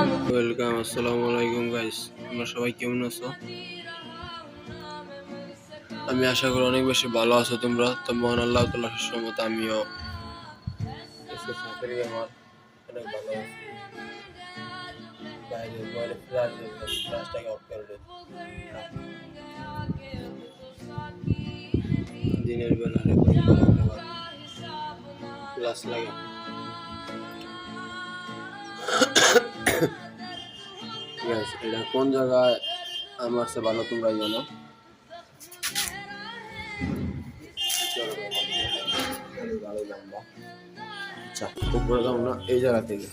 Welcome, আসসালামু আলাইকুম guys তোমরা সবাই কেমন আছো? আমি আশা করি অনেক বেশি ভালো আছো তোমরা। তো মহান আল্লাহ তাল্লাহ মত আমিও। দিনের বেলা ফ্ল্যাশ লাগে এটা কোন জায়গায় আমার সে ভালো তোমরা জানো? আচ্ছা উপরে যাব না, এই জায়গা থেকে।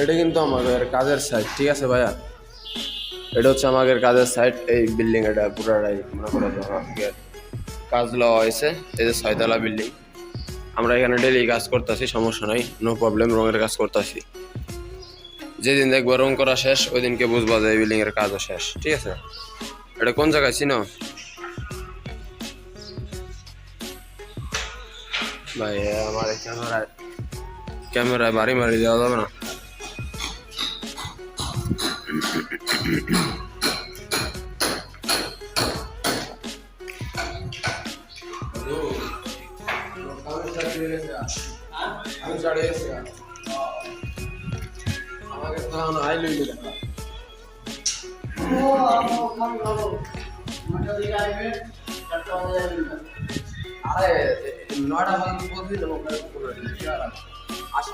এটা কিন্তু আমাদের কাজের সাইড ঠিক আছে ভাইয়া? এটা হচ্ছে আমাদের কাজের সাইড এই বিল্ডিং এটা পুরাটাই মনে করো যে আমাদের কাজ লওয়া হয়েছে, এই যে ছয়তলা বিল্ডিং আমরা এখানে ডেলি কাজ করতেছি, সমস্যা নাই নো প্রবলেম রঙের কাজ করতেছি। যেদিন দেখব রং করা শেষ ওই দিনকে বুঝবা যে বিল্ডিং এর কাজও শেষ, ঠিক আছে? এটা কোন জায়গায়, চিনো? ভাই, আমার ক্যামেরায় ক্যামেরায় বাড়ি মারি দেওয়া যাবে না। আমি চড়ে এসে আমাকে তো এখন আই লইলে দেখা আরে নয়টা পর্যন্ত বলছি তো ওখানে করে দিচ্ছি আর আশা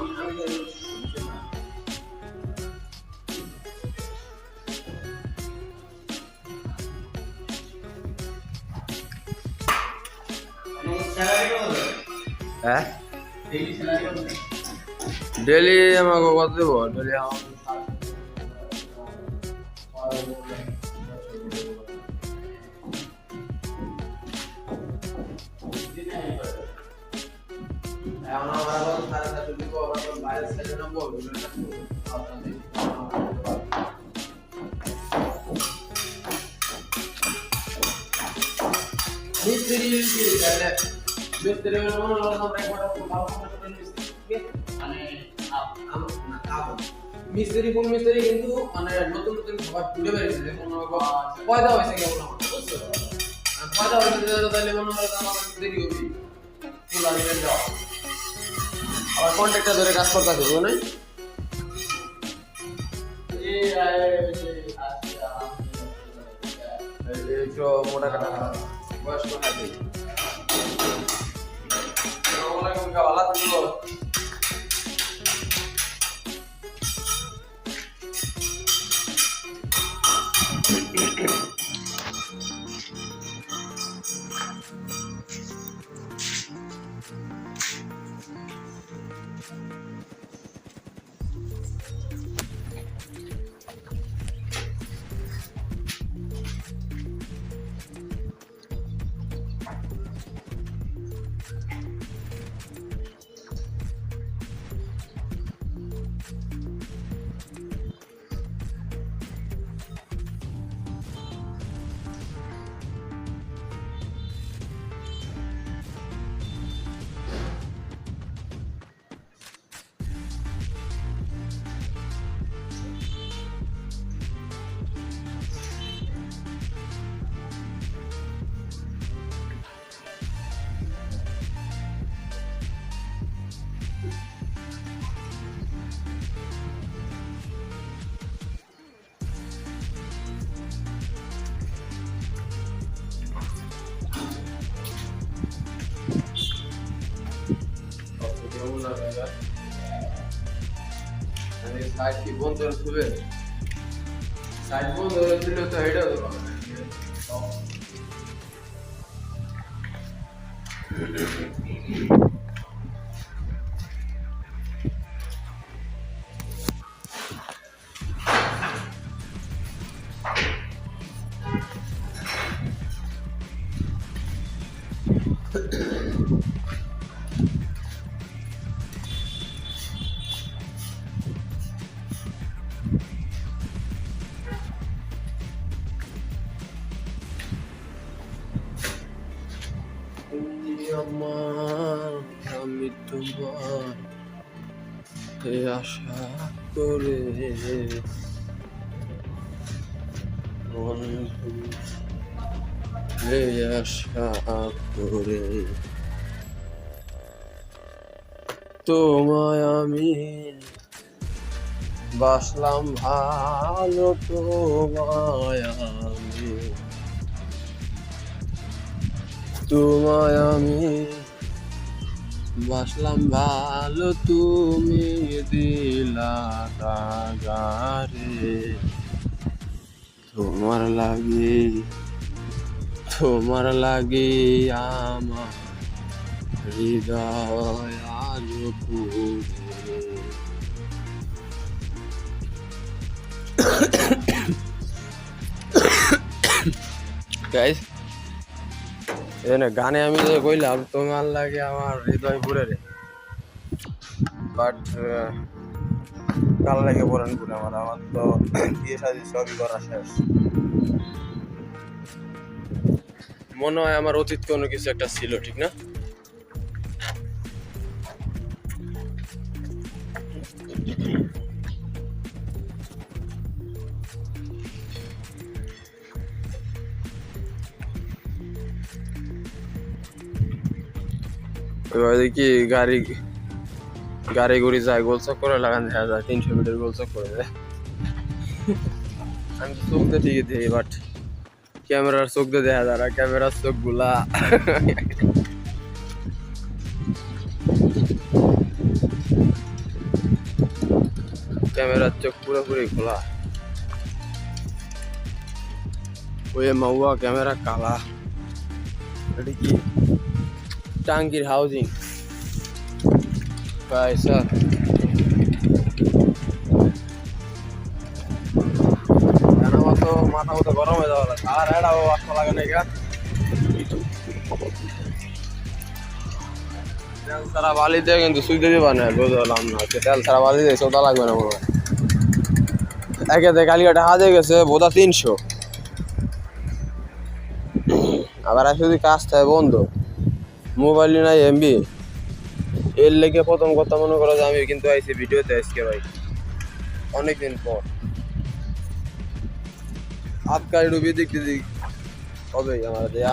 মনে হয় আমার কই অবাদ দেবে হয় নাই কই যাবেন হ্যাঁ ডেলি আমাকে কত দেবো ডেলি এখন আমার এখন সাড়ে সাতটা দিব আবার বাইরে সাইডে নামবো মিস্ত্রি মিস্ত্রি তাহলে মিস্ত্রি মনে করে মিস্ত্রি মানে কোন মিস্ত্রি কিন্তু মানে নতুন নতুন খাবার তুলে বেরিয়েছে যেমন পয়দা হয়েছে কেমন আমার বুঝছ পয়দা হয়েছে তাহলে মনে হলো আমার দেরি হবে ধরে কাজ করতে আছে বুঝো না মোটা কাটা বয়স্ক ভালো থাকব কেমন লাগে সাইড কি বন্ধ হবে সাইড বন্ধ হয়েছিল তো এটা Thank you. করে তোমায় আমি বাসলাম ভালো তোমায় আমি। তোমায় আমি বাসলাম ভালো তুমি দিলা গারে তোমার লাগে তোমার লাগে আমার হৃদয় গাইস এনে গানে আমি যে কইলাম, তোমার লাগে আমার হৃদয় পুরে রে। বাট কাল লাগে পড়েন পুরে আমার আমার তো বিয়ে শাদি সবই করা শেষ। মনে হয় আমার অতীত কোনো কিছু একটা ছিল, ঠিক না? এবার দেখি গাড়ি গাড়ি গুড়ি যায়, গোল চক্করে লাগান দেখা যায়, তিনশো মিটার গোল চক্করে যায় আমি তো চোখ দিয়ে ঠিকই দেখি বাট ক্যামেরার চোখ দিয়ে দেখা যায় ক্যামেরার চোখগুলা ক্যামেরার চোখ পুরোপুরি খোলা। ওই মাউয়া, ক্যামেরা কালা। এটা কি? টাঙ্কির হাউজিং পয়সা গরম হয়ে যাওয়া আর তেল ছাড়া বালি কিন্তু না তেল ছাড়া বালি লাগবে না মনে হয় গেছে তিনশো আবার যদি কাজ থাকে বন্ধ মোবাইল নাই এমবি এর লেগে প্রথম কথা মনে করো যে আমি কিন্তু আইসি ভিডিওতে আজকে ভাই অনেকদিন পর আজকাল ডুবি দেখতে দিক। কবে আমার দেয়া।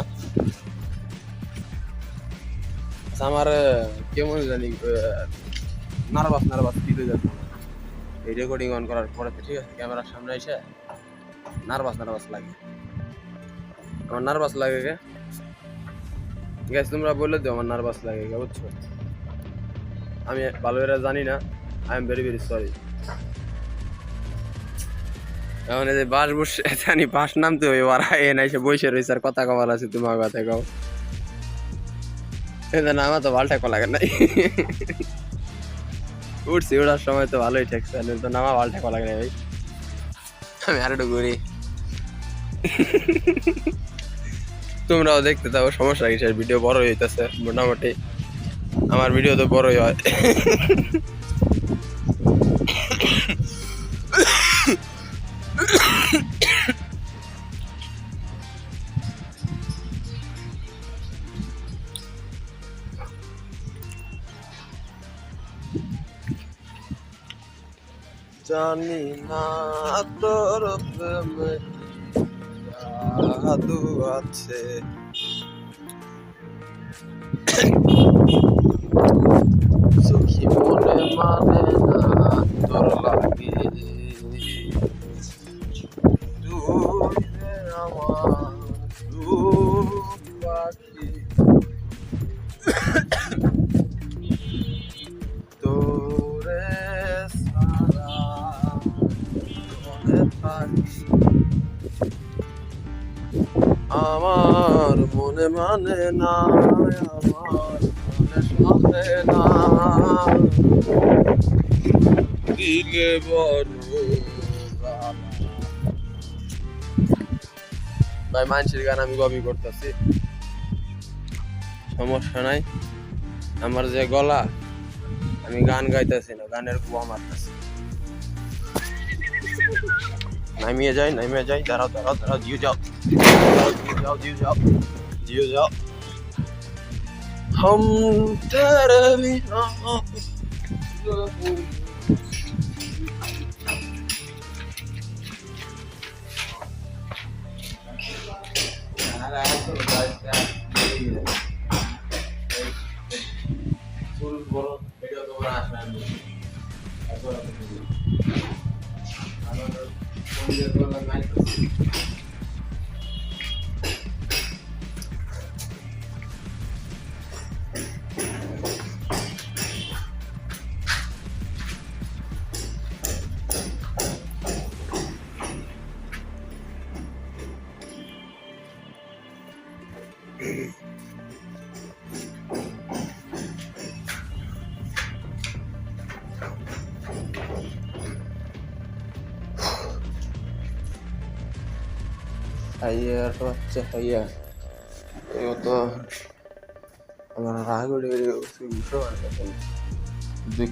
আচ্ছা, আমার কেমন জানি নার্ভাস নার্ভাস ফিল হয়ে যাচ্ছে। এই রেকর্ডিং অন করার পরে ঠিক আছে ক্যামেরার সামনে এসে নার্ভাস নার্ভাস লাগে। আমার নার্ভাস লাগে কে গ্যাস তোমরা বলে দিও আমার নার্ভাস লাগে কে বুঝছ? আমি ভালো জানি না। I am very very sorry এখন এই যে বাস বসে, জানি বাস নামতে হবে ওরা এ নাই, সে বসে রয়েছে আর কথা কবার আছে তোমার কথা কও। এটা না, আমার তো ভালটা কলা নাই। উঠছি ওঠার সময় তো ভালোই ঠেকছে তো নামা ভালটা কলা নাই ভাই। আমি আর একটু ঘুরি। তোমরাও দেখতে থাকো, সমস্যা কিসের? ভিডিও বড় হইতেছে, মোটামুটি। আমার ভিডিও তো বড়ই হয়। জানি না তোর প্রেমে জাদু আছে। সুখী মনে মানে মনে আমার গান আমি কপি করতেছি। সমস্যা নাই। আমার যে গলা, আমি গান গাইতেছি না, গানের কুয়া মারতেছি। নামিয়ে যাই নামিয়ে যাই। দাঁড়াও দাঁড়াও দাঁড়াও জিও যাও। যাও জিও যাও। Dios. Hum, tarami, hum, hum. Gracias.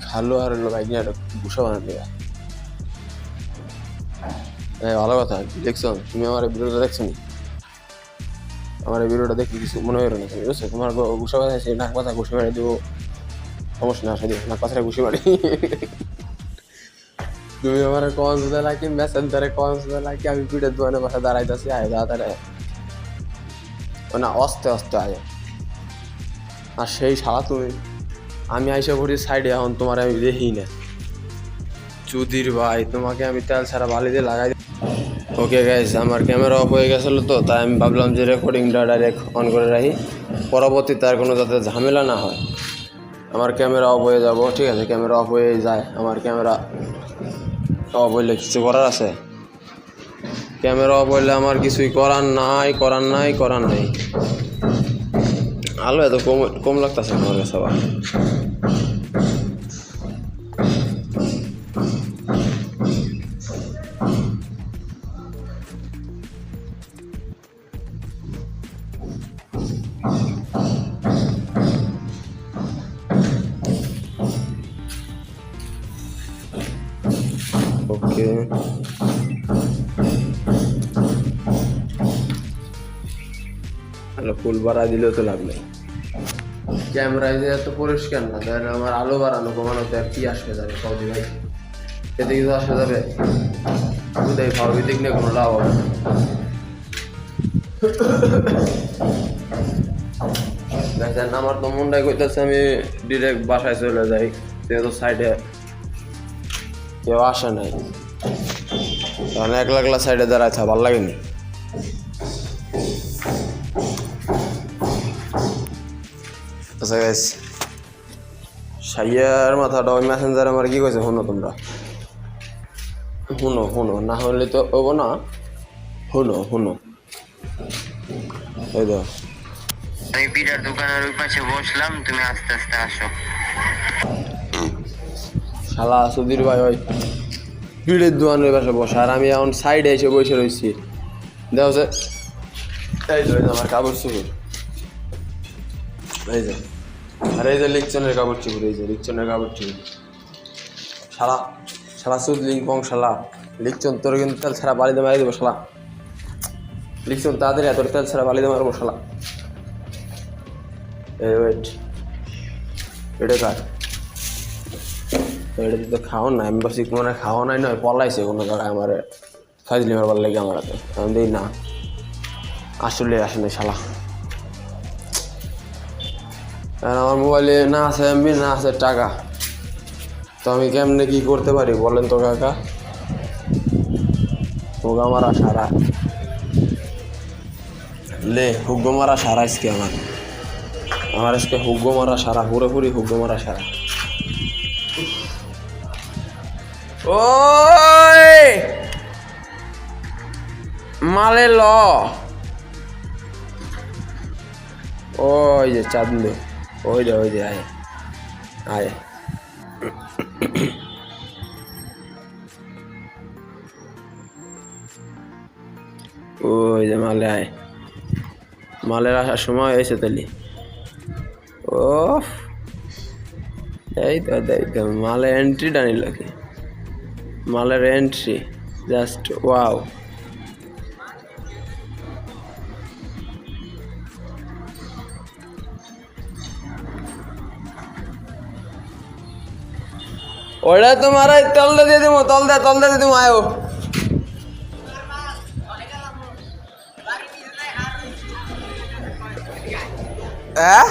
খালো আর হলো বানাতে এই ভালো কথা দেখছ তুমি আমার ভিডিওটা দেখছ নি আমার ভিডিওটা দেখে কিছু মনে হয় না বুঝছ তোমার গুছো বানাইছে নাক পাতা ঘুষে মারি দেবো সমস্যা না আসে দিও নাক পাতাটা ঘুষে মারি তুমি আমার সুদা লাকি মেসেঞ্জারে সুদা লাকি আমি পিঠের দোকানে বসে দাঁড়াইতেছি, আয় দাঁড়াতে ও না, অস্তে অস্তে আয়। আর সেই শালা তুমি, আমি আইসা করি সাইডে, এখন তোমার আমি দেখি না। চুদির ভাই, তোমাকে আমি তেল ছাড়া বালি দিয়ে লাগাই ওকে গাইস আমার ক্যামেরা অফ হয়ে গেছিল তো, তাই আমি ভাবলাম যে রেকর্ডিংটা ডাইরেক্ট অন করে রাখি। পরবর্তী তার কোনো যাতে ঝামেলা না হয়। আমার ক্যামেরা অফ হয়ে যাব, ঠিক আছে ক্যামেরা অফ হয়ে যায়, আমার ক্যামেরা অফ হইলে কিছু করার আছে? ক্যামেরা অফ হইলে আমার কিছুই করার নাই করার নাই করার নাই। আলো এত কম কম লাগতেছে আমার কাছে আবার। ওকে ফুল বাড়া দিলেও তো লাভ নেই। ক্যামেরায় যে এত পরিষ্কার না, তাহলে আমার আলো বাড়ানো কমানোতে আর কি আসবে যাবে সৌদি ভাই? এতে কিছু আসবে যাবে বুঝাই ভাবি দেখলে কোনো লাভ হবে দেখেন, আমার তো মনটাই কইতেছে আমি ডিরেক্ট বাসায় চলে যাই, যেহেতু সাইডে কেউ আসে নাই। কারণ একলা একলা সাইডে দাঁড়ায় থা ভালো লাগেনি। আচ্ছা গাইস সাইয়ার মাথাটা ওই মেসেঞ্জার আমার কি কইছে? শুনো তোমরা। শুনো শুনো না হলে তো হব না। শুনো শুনো। এই তো আমি পিঠার দোকানের ওই পাশে বসলাম তুমি আস্তে আস্তে আসো। শালা সুধীর ভাই ওই ভিড়ের দোকানের পাশে বসা। আর আমি এখন সাইডে এসে বসে রয়েছি দেখো যে এই যে আমার কাপড় চুপড় এই যে। আর এই যে লিকচনের কাপড় চুপড় এই যে লিকচনের কাপড় চুপড় শালা শালা সুদ লিঙ্কং শালা লিকচন তোর কিন্তু তেল ছাড়া বালিতে মারি দেবো, শালা। লিকচন তাড়াতাড়ি তোর তেল ছাড়া বালিতে মারবো, শালা। এই ওয়েট এটা কার? এটা তো খাও না আমি বসি মানে খাওয়া নাই নয়, পলাইছে কোনো জায়গায় আমার। ফাইজলি মারবার লাগে আমার হাতে, আমি দিই না। আসলে আসলে শালা। আর আমার মোবাইলে না আছে এমবি, না আছে টাকা। তো আমি কেমনে কি করতে পারি বলেন তো কাকা? হোগা মারা সারা। লে হুগ্গো মারা সারা আজকে আমার। আমার আজকে হুগ্গো মারা সারা পুরোপুরি হুগ্গো মারা সারা। ও মালে ল। ওই যে চাঁদলু। ওই যে ওই যে, আয়। আয়। ওই যে মালে, আয়। মালের আসার সময় হয়েছে তাহলে। ও এই তো এই তো মালে এন্ট্রি ডানি লাগে মালের এন্ট্রি জাস্ট ওয়াও ওটা তো মারা তলটা দিয়ে দিব তলদা তলদা দিয়ে দিব আয়ো। হ্যাঁ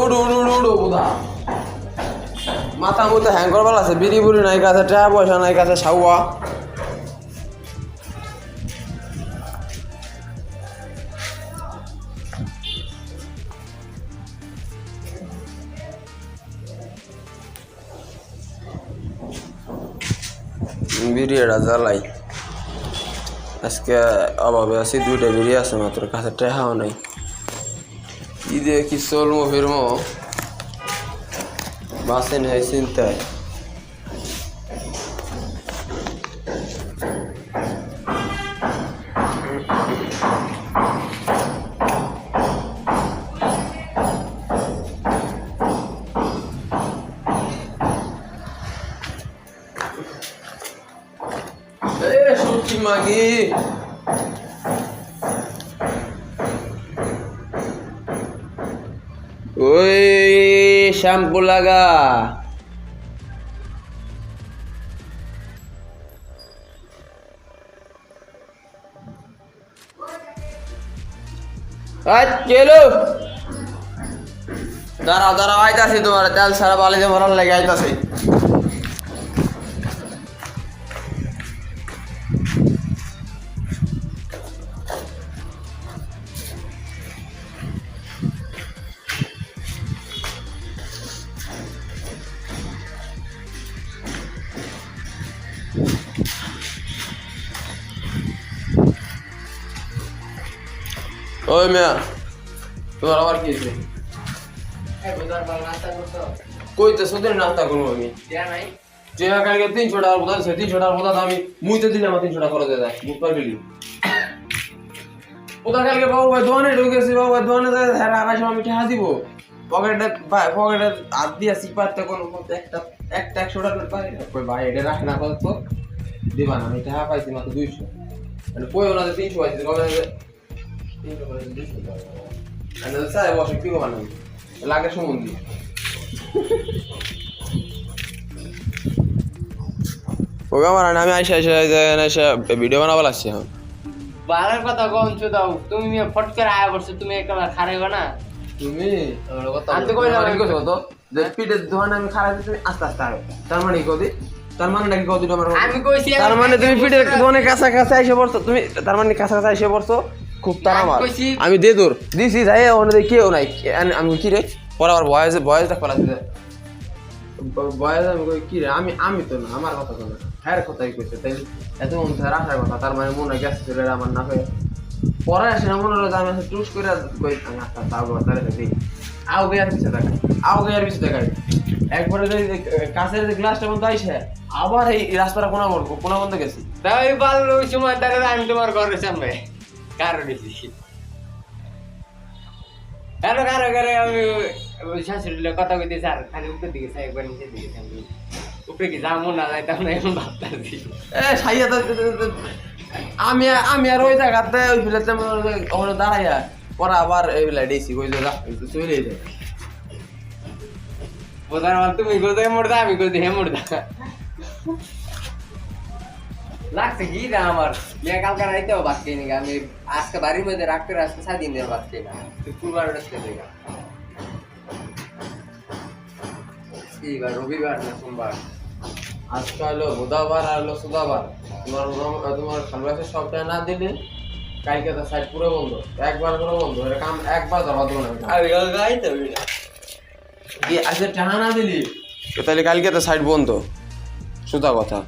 উড়ু উড়ু উড়ু উড়ু, বোধা। মাথা মতো হ্যাং করবার আছে, বিড়ি বুড়ি নাই, কাছে টাকা পয়সা নাই, কাছে সাউয়া বিড়ি জ্বালাই। আজকে অভাবে আছি, দুইটা বিড়ি আছে মাত্র, কাছে টেহাও নাই। ঈদে কি চলমো ফিরমো? বাসে নেই চিন্তায় শ্যাম্পু লাগা চলো দাঁড়াও দাঁড়াও আইতাছি তোমার। তেল সারা বালিতে ভরার লেগে আইতাছি। ওই মেয়া তোমার আবার কি হয়েছে? কইতে সুদিন নাস্তা করব আমি? যে কালকে তিনশো টাকার বোধ আছে তিনশো টাকার বোধ আমি মুইতে দিলে আমার তিনশো টাকা খরচ যায় বুধবার গেলি ওদের কালকে বাবু ভাই দোকানে ঢুকেছি বাবু ভাই দোকানে হ্যাঁ আড়াইশো আমি টাকা দিব। পকেটে পকেটে হাত দিয়ে সিপারতে কোনো একটা একটা একশো টাকার পাই কই ভাই এটা রাখ না কত? দিবা না আমি টাকা পাইছি মাত্র দুইশো। মানে কই ওনাদের তিনশো পাইছি কবে বসে কি আমি লাগে আমার আইসা আইসা আইসা ভিডিও এখন কথা দাও তুমি ফট করে আয়া বসছো তুমি একবার খারাইবা না তুমি আমি তো কইলাম, কি তো যে পিঠের দোকানে আমি খারাপ তুমি আস্তে আস্তে আগে তার মানে কি কদি তার মানে নাকি কদি তোমার আমি কইছি তার মানে তুমি পিঠের দোকানে কাছা কাছা এসে পড়ছো। তুমি তার মানে কাছা কাছা এসে পড়ছো? খুব তারা আমি আমার আমি দে দূর। দিছি যাই ওখানে দেখি কেউ নাই। আমি- কি রে? পরে আবার বয়স বয়স দেখবা লাগছে বয়স আমি কই কি রে? আমি আমি তো না আমার কথা তো না হ্যাঁ কথাই কইছে তাই এত মন থেকে রাখার কথা তার মানে মনে গেছে ছিল আমার না হয়ে। পরে আসে না মনে হলো আমি আসলে টুস করে কই আমি আস্তে আস্তে আগে তারে দেখি আও গিয়ে আর পিছে দেখাই আও গিয়ে আর পিছে দেখাই। একবারে যদি যে কাঁচের যে গ্লাসটা মধ্যে আইসে আবার এই রাস্তাটা কোনা বন্ধ কোনা বন্ধ গেছি। বাল ওই সময় তারে আমি তোমার ঘরের সামনে কারও দিছি। কারও কারও কারও আমি শাশুড়ির কথা কইতে স্যার খালি উপরের দিকে চাই একবার নিচের দিকে উপরে কি যাব না যাইতাম না এখন ভাবতাছি। এ সাইয়া আমি আমি আর ওই জায়গাতে ওই ফিলেতে ওখানে দাঁড়াইয়া পরে আবার এই বেলা ডেছি ওই যে চলে যায় বোঝার মানে তুমি কোথায় মোড়দা আমি হে মোড়দা লাগছে কি না আমার? মেয়ে কালকে রাইতেও ভাত খেয়ে নিগা আমি আজকে বাড়ির মধ্যে রাখতে আজকে সাদিন দিয়ে ভাত খেয়ে না। তুই পুরবার রাখতে দেগা এইবার রবিবার না সোমবার? আজকে হলো বুধবার আর হলো সুদাবার তোমার তোমার খানবাসের সবটা না দিলে কালকে তো সাইড পুরো বন্ধ। একবার পুরো বন্ধ এটা কাম একবার ধরা দেবো না। আর গাইতে দিয়ে আজকে টাকা না দিলি তাহলে কালকে তো সাইড বন্ধ। সুতা কথা।